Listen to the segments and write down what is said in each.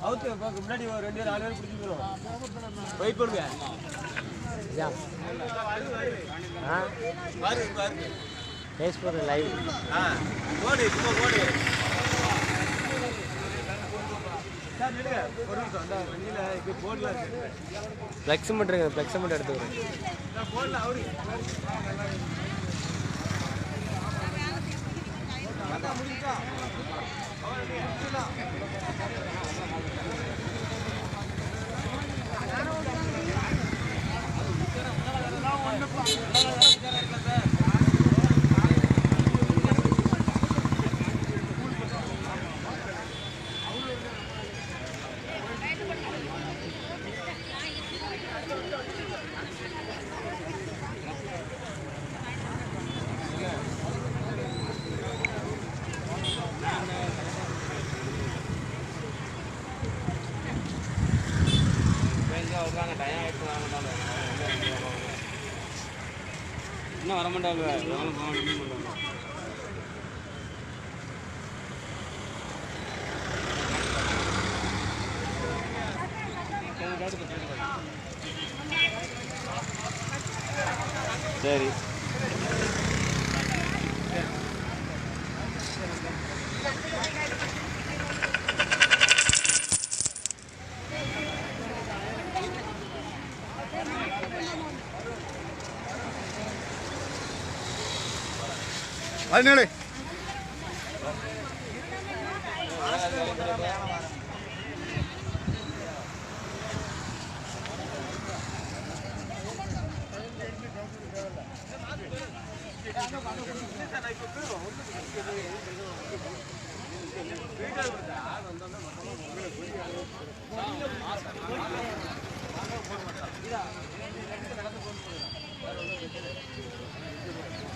அவுத்து முன்னாடி ஒரு ரெண்டு நாலு பேர் பிடிச்சிக்கணும் வெயிட் பண்ணுங்க பாரு பாரு ஃபேஸ்புக் லைவ் ஆ ஓடு சும்மா ஓடு சார் இருக்கு ஃப்ளெக்ஸ் மட்டும் எடுத்துக்கிறேன் போக வரமாட்டாங்க சரி பதினேழு நாங்கள் ஓரத்தில் தான் இருக்கோம் ரைட் தான்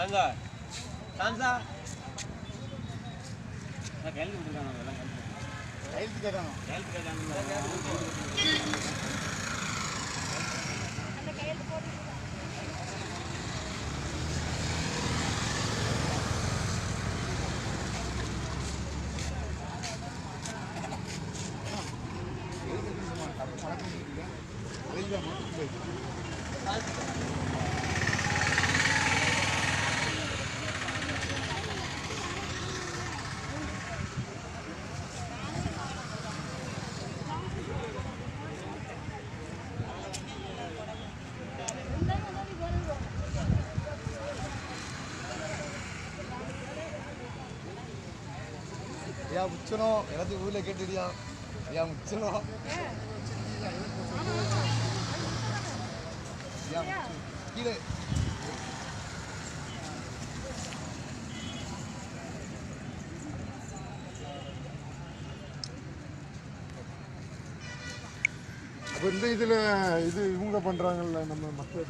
தங்கா சான்சா கையில் கொடுத்துருக்காங்க அதெல்லாம் கையெழுத்து கேட்கணும் கையில் கேட்காங்க ஐயா முச்சணும் எல்லாத்தையும் ஊரில் கேட்டுடியா ஐயா முச்சணும் ஐயா கீழே. அப்போ இந்த இதில் இது இவங்க பண்ணுறாங்கல்ல நம்ம மக்கள்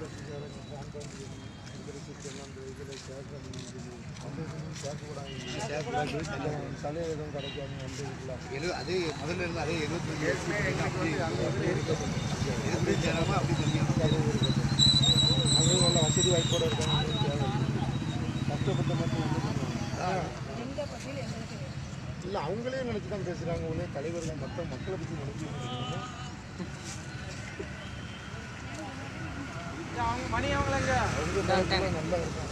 தலை எதுவும் கிடைக்காது அந்த இதில் அதே முதல்ல இருந்து அதே எழுபத்தஞ்சு அவங்க நல்ல வசதி வாய்ப்போடு இருக்காங்க. கஷ்டப்பட்ட மட்டும் இல்லை அவங்களே நினச்சி தான் பேசுகிறாங்க ஒன்றே தலைவர்கள் மற்ற மக்களை பற்றி நினச்சி மணி அவங்களங்க அவங்க நினைச்சா நல்லா இருக்கும்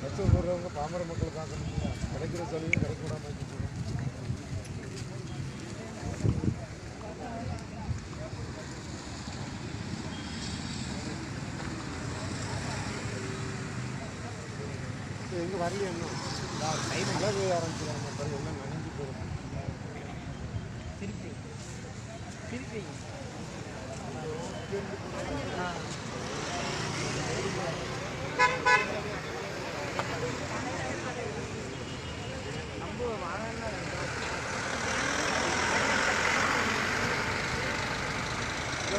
கஷ்டம் போடுறவங்க பாமர மக்கள் பார்க்கணும்ல கிடைக்கிற தொழிலும் கிடைக்க விடாம வச்சுக்கணும் எங்கே வரலையே இன்னும் மழை பெய்ய ஆரம்பிச்சிடாங்க பாரு எல்லாம் நனைஞ்சு போயிடும் நம்ம வாழ 야,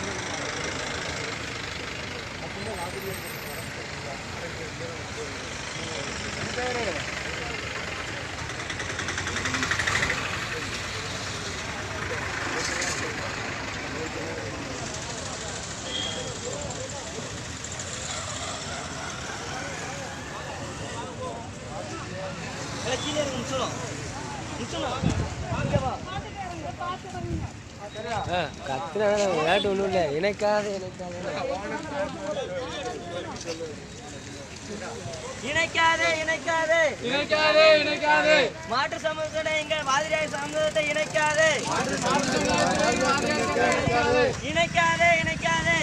기내는 뭉쳐라. 뭉쳐라. கத்துற விளையாட்டு ஒன்றும் இல்லை. இணைக்காத இணைக்காத இணைக்காதே இணைக்காதே. இணைக்காதே இணைக்காதே. மாட்டு சமூகத்தோட எங்க வாதிரியாய் சமூகத்தை இணைக்காதே. இணைக்காதே. இணைக்காதே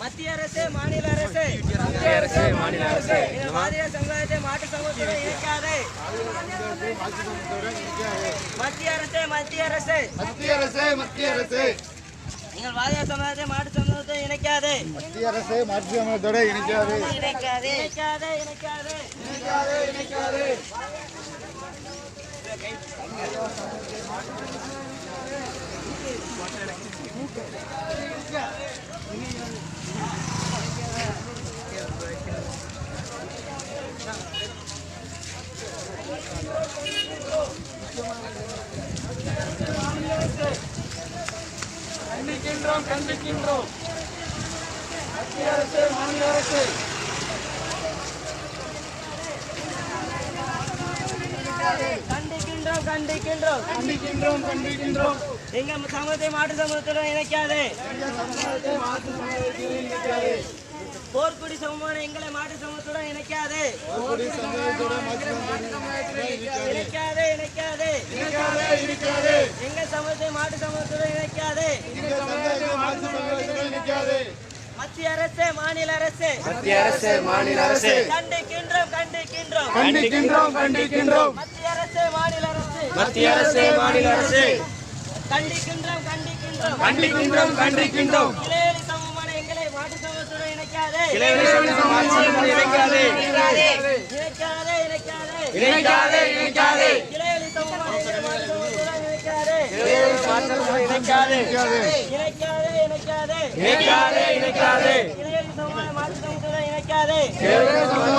மத்திய அரசு மாநில அரசு. மத்திய அரசு மாநில அரசு. வாதிரியாய் சமுதாயத்தை மாட்டு சமூகத்தோட இணைக்காதே. மத்திய அரசு மத்திய அரசு. மத்திய அரசே மத்திய அரசே. எங்கள் வாதியார் சமுதாயத்தை மாட்டு சமூகத்தை இணைக்காதே. மத்திய அரசே மாற்று சமூகத்தோட இணைக்காது இணைக்காதே. இணைக்காதே இணைக்காதே. கண்டிக்கின்றோம் கண்டிக்கின்றோம். கண்டிக்கின்றோம் கண்டிக்கின்றோம். கண்டிக்கின்றோம் கண்டிக்கின்றோம். எங்க சமூகத்தை மாற்று சமூகத்துடன் இணைக்காதே. போர்க்குடி சமூகம் எங்களை மாற்று சமூகத்துடன் இணைக்காதே. இணைக்காதே இணைக்காதே. எங்க சமூகத்தை மாற்று சமூகத்துடன் மத்திய அரசு மாநில அரசு. மத்திய அரசு மாநில அரசு. கண்டிக்கின்றோம் கண்டிக்கின்றோம். கண்டிக்கின்றோம் கண்டிக்கின்றோம். மத்திய அரசு மாநில அரசு. மத்திய அரசு மாநில அரசு. கண்டிக்கின்றோம் கண்டிக்கின்றோம். கண்டிக்கின்றோம் கண்டிக்கின்றோம். இளையலி சமூகமான எங்களை மாட்டு சமூகத்துடன் இணைக்காதே. இணைக்காதே இணைக்காதே. இணைக்காதே இணைக்காதே. இணைக்காதே இணைக்காதே இளையலி சமூகமான எங்களை மாட்டு சமூகத்துடன் இணைக்காதே இணைக்காதே. இணைக்காதே இணைக்காதே. இணைக்காதே இணைக்காதே. சமூகத்துடன் இணைக்காதே.